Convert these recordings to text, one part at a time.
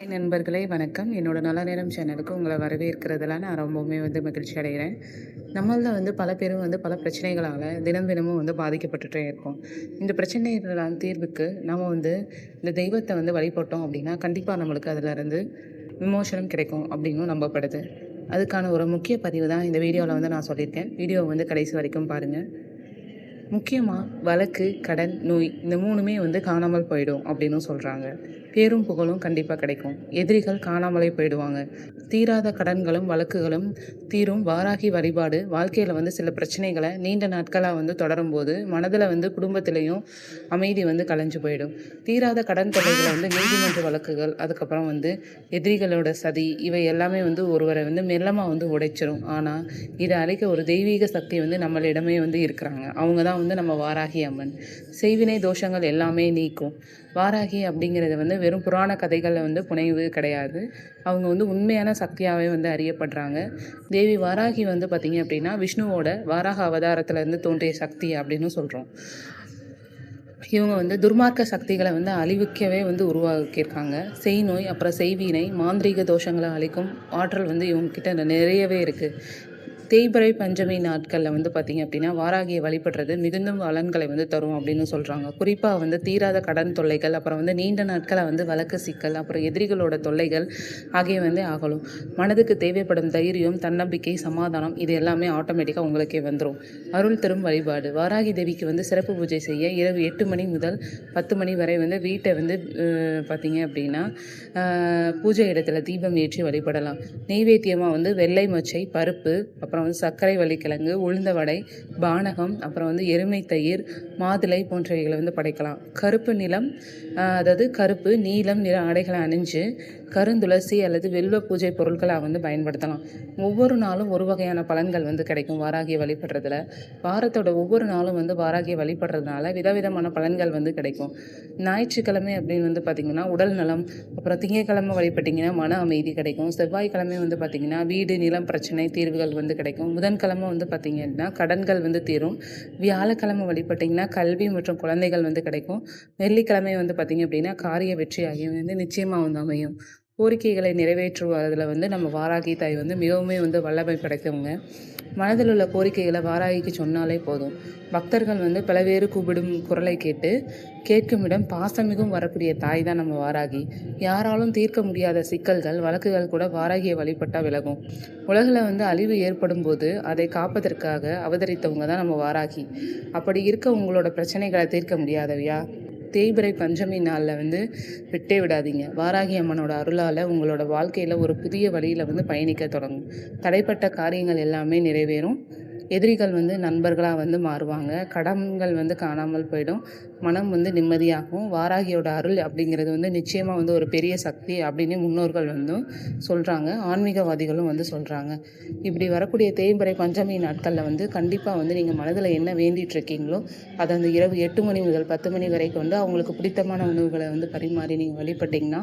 நண்பர்களே வணக்கம். என்னோட நல்ல நேரம் சேனலுக்கு உங்களை வரவேற்கிறதுல நான் ரொம்பவுமே வந்து மகிழ்ச்சி அடைகிறேன். நம்மளில் வந்து பல பேரும் வந்து பல பிரச்சனைகளால் தினம் தினமும் வந்து பாதிக்கப்பட்டுட்டே இருக்கோம். இந்த பிரச்சனைகளான தீர்வுக்கு நம்ம வந்து இந்த தெய்வத்தை வந்து வழிபட்டோம் அப்படின்னா கண்டிப்பாக நம்மளுக்கு அதிலிருந்து விமோசனம் கிடைக்கும் அப்படின்னும் நம்பப்படுது. அதுக்கான ஒரு முக்கிய பதிவு தான் இந்த வீடியோவில் வந்து நான் சொல்லியிருக்கேன். வீடியோ வந்து கடைசி வரைக்கும் பாருங்கள் முக்கியமாக வழக்கு கடன் நோய் இந்த மூணுமே வந்து காணாமல் போயிடும் அப்படின்னு சொல்கிறாங்க பேரும் புகழும் கண்டிப்பாக கிடைக்கும். எதிரிகள் காணாமலே போயிடுவாங்க. தீராத கடன்களும் வழக்குகளும் தீரும். வாராகி வழிபாடு. வாழ்க்கையில் வந்து சில பிரச்சனைகளை நீண்ட நாட்களாக வந்து தொடரும்போது மனதில் வந்து குடும்பத்திலையும் அமைதி வந்து கலைஞ்சு போயிடும். தீராத கடன் தொகைகளை வந்து நீதிமன்ற வழக்குகள் அதுக்கப்புறம் வந்து எதிரிகளோட சதி இவை எல்லாமே வந்து ஒருவரை வந்து மெல்லமாக வந்து உடைச்சிரும். ஆனால் இதை அழிக்க ஒரு தெய்வீக சக்தி வந்து நம்மளிடமே வந்து இருக்கிறாங்க. அவங்க தான் வந்து நம்ம வாராகி அம்மன். செய்வினை தோஷங்கள் எல்லாமே நீக்கும். வாராகி அப்படிங்கிறது வந்து வெறும் புராண கதைகளில் வந்து புனைவு கிடையாது. அவங்க வந்து உண்மையான சக்தியாகவே வந்து அறியப்படுறாங்க. தேவி வாராகி வந்து பார்த்திங்க அப்படின்னா விஷ்ணுவோட வாராக அவதாரத்துலேருந்து தோன்றிய சக்தி அப்படின்னு சொல்கிறோம் இவங்க வந்து துர்மார்க்க சக்திகளை வந்து அழிவிக்கவே வந்து உருவாக்கியிருக்காங்க. செய் நோய் அப்புறம் செய்வினை மாந்திரீக தோஷங்களை அழிக்கும் ஆற்றல் வந்து இவங்க கிட்ட நிறையவே இருக்குது தேய்பிறை பஞ்சமி நாட்களில் வந்து பார்த்திங்க அப்படின்னா வாராகியை வழிபடுறது மிகுந்த பலன்களை வந்து தரும் அப்படின்னு சொல்கிறாங்க குறிப்பாக வந்து தீராத கடன் தொல்லைகள் அப்புறம் வந்து நீண்ட நாட்களை வந்து வழக்கு சிக்கல் அப்புறம் எதிரிகளோட தொல்லைகள் ஆகிய வந்து ஆகலும். மனதுக்கு தேவைப்படும் தைரியம் தன்னம்பிக்கை சமாதானம் இது எல்லாமே ஆட்டோமேட்டிக்காக உங்களுக்கே வந்துடும் அருள் தரும் வழிபாடு. வாராகி தேவிக்கு வந்து சிறப்பு பூஜை செய்ய இரவு எட்டு மணி முதல் பத்து மணி வரை வந்து வீட்டை வந்து பார்த்திங்க பார்த்தீங்க அப்படின்னா பூஜை இடத்துல தீபம் ஏற்றி வழிபடலாம். நெய்வேத்தியமாக வந்து வெள்ளை மொச்சை பருப்பு அப்புறம் வந்து சர்க்கரை வள்ளிக்கிழங்கு உளுந்த வடை பானகம் அப்புறம் வந்து எருமை தயிர் மாதுளை போன்றவைகளை வந்து படைக்கலாம். கருப்பு நிலம் அதாவது கருப்பு நீலம் நிற ஆடைகளை அணிஞ்சு கருந்துளசி அல்லது வெல்வ பூஜை பொருட்களாக வந்து பயன்படுத்தலாம். ஒவ்வொரு நாளும் ஒரு வகையான பலன்கள் வந்து கிடைக்கும் வாராகியை வழிபடுறதுல. வாரத்தோட ஒவ்வொரு நாளும் வந்து வாராகியை வழிபடுறதுனால விதவிதமான பலன்கள் வந்து கிடைக்கும். ஞாயிற்றுக்கிழமை அப்படின்னு வந்து பார்த்திங்கன்னா உடல் நலம் அப்புறம் திங்கட்கிழமை வழிபட்டிங்கன்னா மன அமைதி கிடைக்கும். செவ்வாய்க்கிழமை வந்து பார்த்திங்கன்னா வீடு நிலம் பிரச்சனை தீர்வுகள் வந்து கிடைக்கும். புதன்கிழமை வந்து பார்த்திங்கன்னா கடன்கள் வந்து தீரும். வியாழக்கிழமை வழிபட்டிங்கன்னா கல்வி மற்றும் குழந்தைகள் வந்து கிடைக்கும். வெள்ளிக்கிழமை வந்து பார்த்திங்க அப்படின்னா காரிய வெற்றி ஆகியவை வந்து நிச்சயமாக வந்து அமையும். கோரிக்கைகளை நிறைவேற்றுவதில் வந்து நம்ம வாராகி தாய் வந்து மிகவுமே வந்து வல்லமை படைத்தவங்க. மனதில் உள்ள கோரிக்கைகளை வாராகிக்கு சொன்னாலே போதும். பக்தர்கள் வந்து பலவேறு கூப்பிடும் குரலை கேட்டு கேட்கும் இடம் பாசமிகும் வரக்கூடிய தாய் தான் நம்ம வாராகி. யாராலும் தீர்க்க முடியாத சிக்கல்கள் வழக்குகள் கூட வாராகியை வழிபட்டால் விலகும். உலகில் வந்து அழிவு ஏற்படும் போது அதை காப்பதற்காக அவதரித்தவங்க தான் நம்ம வாராகி. அப்படி இருக்க உங்களோட பிரச்சனைகளை தீர்க்க முடியாதவையா? தேய்பிரை பஞ்சமி நாளில் வந்து விட்டே விடாதீங்க. வாராகி அம்மனோட அருளால் உங்களோட வாழ்க்கையில் ஒரு புதிய வழியில் வந்து பயணிக்க தொடங்கும். தடைப்பட்ட காரியங்கள் எல்லாமே நிறைவேறும். எதிரிகள் வந்து நண்பர்களாக வந்து மாறுவாங்க. கடன்கள் வந்து காணாமல் போயிடும். மனம் வந்து நிம்மதியாகும். வாராகியோட அருள் அப்படிங்கிறது வந்து நிச்சயமாக வந்து ஒரு பெரிய சக்தி அப்படின்னு முன்னோர்கள் வந்து சொல்கிறாங்க ஆன்மீகவாதிகளும் வந்து சொல்கிறாங்க இப்படி வரக்கூடிய தேய்பிறை பஞ்சமி நாட்களில் வந்து கண்டிப்பாக வந்து நீங்கள் மனதில் என்ன வேண்டிகிட்ருக்கீங்களோ அதை அந்த இரவு எட்டு மணி முதல் பத்து மணி வரைக்கும் வந்து அவங்களுக்கு பிடித்தமான உணவுகளை வந்து பரிமாறி நீங்கள் வழிபட்டிங்கன்னா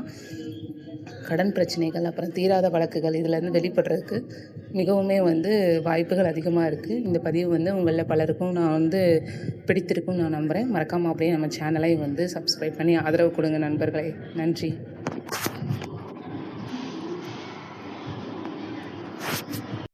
கடன் பிரச்சனைகள் அப்புறம் தீராத வழக்குகள் இதிலேருந்து வெளிப்படுறதுக்கு மிகவுமே வந்து வாய்ப்புகள் அதிகமாக இருக்குது இந்த பதிவு வந்து உங்களில் பலருக்கும் நான் வந்து பிடித்திருக்கும் நான் நம்புகிறேன் மறக்காமல் அப்படியே நம்ம சேனலை வந்து சப்ஸ்கிரைப் பண்ணி ஆதரவு கொடுங்க நண்பர்களே. நன்றி.